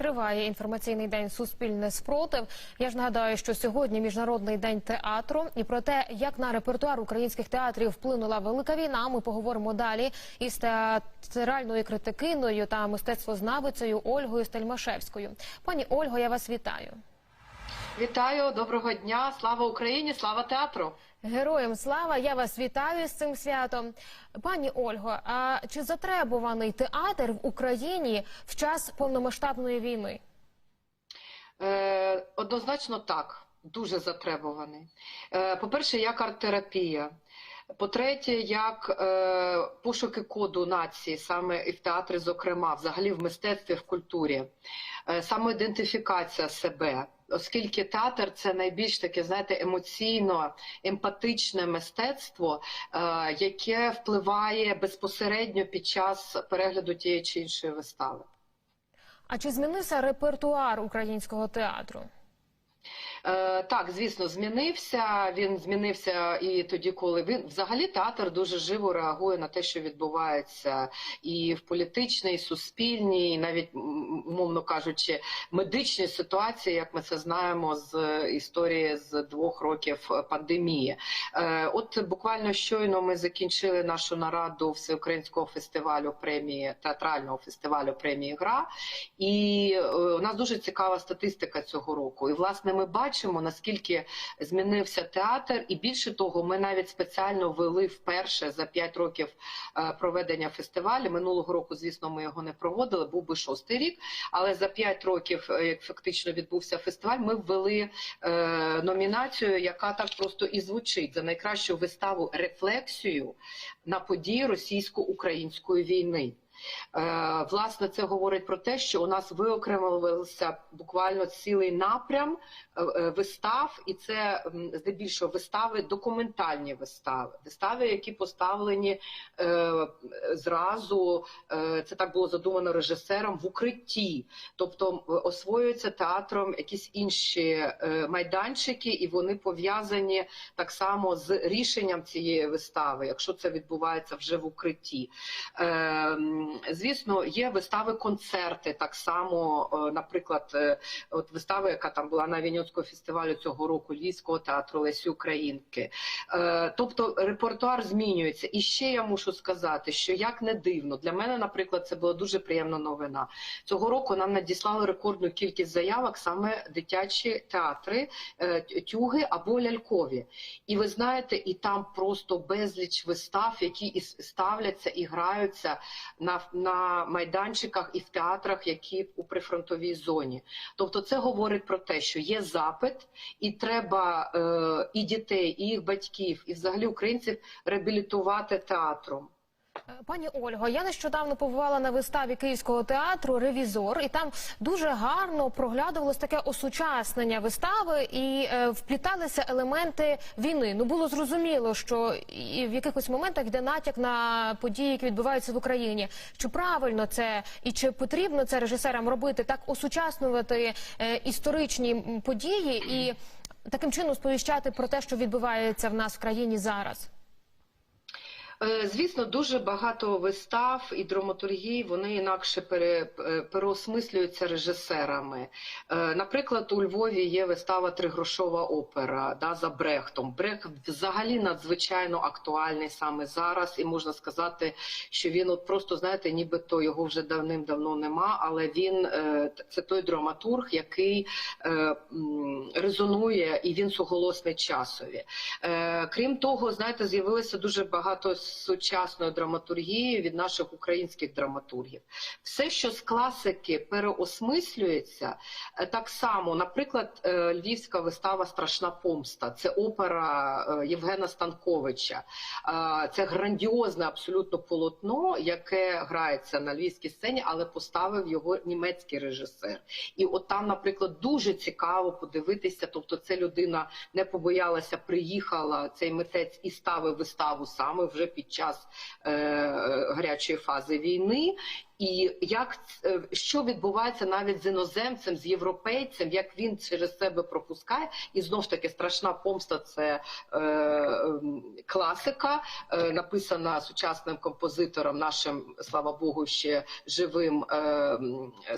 Триває інформаційний день Суспільне спротив. Я ж нагадаю, що сьогодні міжнародний день театру. І про те, як на репертуар українських театрів вплинула велика війна, ми поговоримо далі із театральною критикиною та мистецтвознавицею Ольгою Стельмашевською. Пані Ольго, я вас вітаю. Вітаю, доброго дня! Слава Україні! Слава театру! Героям слава! Я вас вітаю з цим святом. Пані Ольго, а чи затребуваний театр в Україні в час повномасштабної війни? Е, однозначно так, дуже затребуваний. Е, по-перше, як арт-терапія. По-третє, як е, пошуки коду нації, саме і в театрі, зокрема, взагалі в мистецтві, в культурі, е, самоідентифікація себе. Оскільки театр це найбільш таке, знаєте, емоційно емпатичне мистецтво, е, яке впливає безпосередньо під час перегляду тієї чи іншої вистави. А чи змінився репертуар українського театру? Е, так, звісно, змінився. Він змінився і тоді, коли він взагалі театр дуже живо реагує на те, що відбувається, і в політичній, і суспільній, і навіть умовно кажучи, медичній ситуації, як ми це знаємо з історії з двох років пандемії. Е, От буквально щойно ми закінчили нашу нараду всеукраїнського фестивалю премії театрального фестивалю премії Гра, і е, у нас дуже цікава статистика цього року. І власне ми бачимо наскільки змінився театр, і більше того, ми навіть спеціально вели вперше за 5 років е, проведення фестивалю. Минулого року, звісно, ми його не проводили. Був би шостий рік. Але за 5 років, е, як фактично відбувся фестиваль, ми ввели е, номінацію, яка так просто і звучить за найкращу виставу рефлексію на події російсько-української війни. Е, Власне, це говорить про те, що у нас виокремився буквально цілий напрям е, е, вистав, і це здебільшого вистави, документальні вистави, вистави, які поставлені зразу. Це так було задумано режисером в укритті, тобто освоюються театром якісь інші майданчики, і вони пов'язані так само з рішенням цієї вистави, якщо це відбувається вже в укритті. Звісно, є вистави, концерти так само. е, Наприклад, е, от вистава, яка там була на Вінницького фестивалю цього року Львівського театру Лесі Українки. Е, Тобто репертуар змінюється. І ще я мушу сказати, що як не дивно, для мене, наприклад, це була дуже приємна новина. Цього року нам надіслали рекордну кількість заявок саме дитячі театри, тюги або лялькові. І ви знаєте, і там просто безліч вистав, які ставляться і граються на, на майданчиках і в театрах, які у прифронтовій зоні. Тобто, це говорить про те, що є запит, і треба е, і дітей, і їх батьків, і взагалі українців реабілітувати театром. Пані Ольго, я нещодавно побувала на виставі Київського театру Ревізор, і там дуже гарно проглядувалось таке осучаснення вистави і е, впліталися елементи війни. Ну було зрозуміло, що і в якихось моментах йде натяк на події, які відбуваються в Україні. Чи правильно це і чи потрібно це режисерам робити так осучаснювати е, історичні події і таким чином сповіщати про те, що відбувається в нас в країні зараз? Е, Звісно, дуже багато вистав і драматургії вони інакше пере, е, переосмислюються режисерами. Е, Наприклад, у Львові є вистава Тригрошова опера да, за Брехтом. Брехт взагалі надзвичайно актуальний саме зараз, і можна сказати, що він от просто знаєте, нібито його вже давним-давно нема, але він це той драматург, який резонує і він суголосний часові. Крім того, знаєте, з'явилося дуже багато сучасної драматургії від наших українських драматургів. Все, що з класики переосмислюється, е, так само, наприклад, е, львівська вистава Страшна помста. Це опера е, Євгена Станковича. Це грандіозне абсолютно полотно, яке грається на львівській сцені, але поставив його німецький режисер. І от там, наприклад, дуже цікаво подивитися. Тобто, це людина не побоялася, приїхала цей митець і ставив виставу саме вже під час е, гарячої фази війни. і як е, що відбувається навіть з іноземцем, з європейцем, як він через себе пропускає, і знов ж таки страшна помста це е, ем, класика, е, написана сучасним композитором, нашим слава Богу, ще живим е,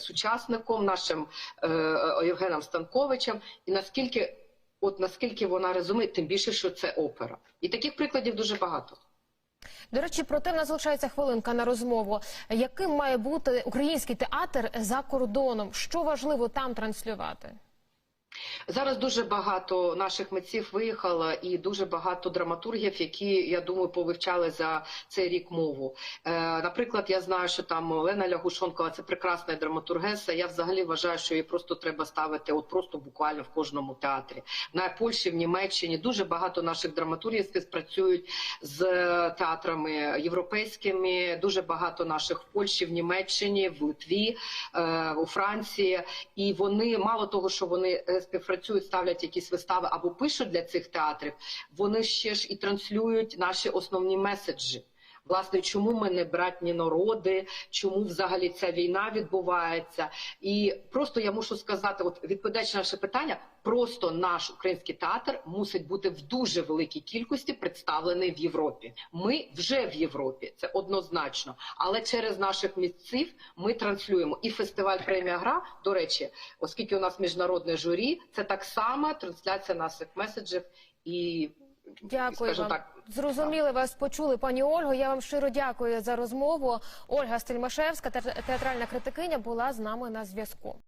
сучасником, нашим е, Євгеном Станковичем. І наскільки, от наскільки вона резонує, тим більше, що це опера, і таких прикладів дуже багато. До речі, проте в нас залишається хвилинка на розмову. Яким має бути український театр за кордоном? Що важливо там транслювати? Зараз дуже багато наших митців виїхало, і дуже багато драматургів, які я думаю повивчали за цей рік мову. Е, наприклад, я знаю, що там Олена Лягушонкова це прекрасна драматургеса. Я взагалі вважаю, що її просто треба ставити, от просто буквально в кожному театрі. На Польщі, в Німеччині дуже багато наших драматургів співпрацюють з театрами європейськими. Дуже багато наших в Польщі, в Німеччині, в Литві, е, у Франції. І вони мало того, що вони е, співпрацюють, ставлять якісь вистави або пишуть для цих театрів, вони ще ж і транслюють наші основні меседжі. Власне, чому ми не братні народи, чому взагалі ця війна відбувається? І просто я мушу сказати, от відповідаючи на наше питання, просто наш український театр мусить бути в дуже великій кількості представлений в Європі. Ми вже в Європі, це однозначно. Але через наших митців ми транслюємо і фестиваль премія гра. До речі, оскільки у нас міжнародне журі, це так само трансляція наших меседжів і Дякую вам. так, Зрозуміли вас, почули, пані Ольго. Я вам щиро дякую за розмову. Ольга Стельмашевська, те- театральна критикиня, була з нами на зв'язку.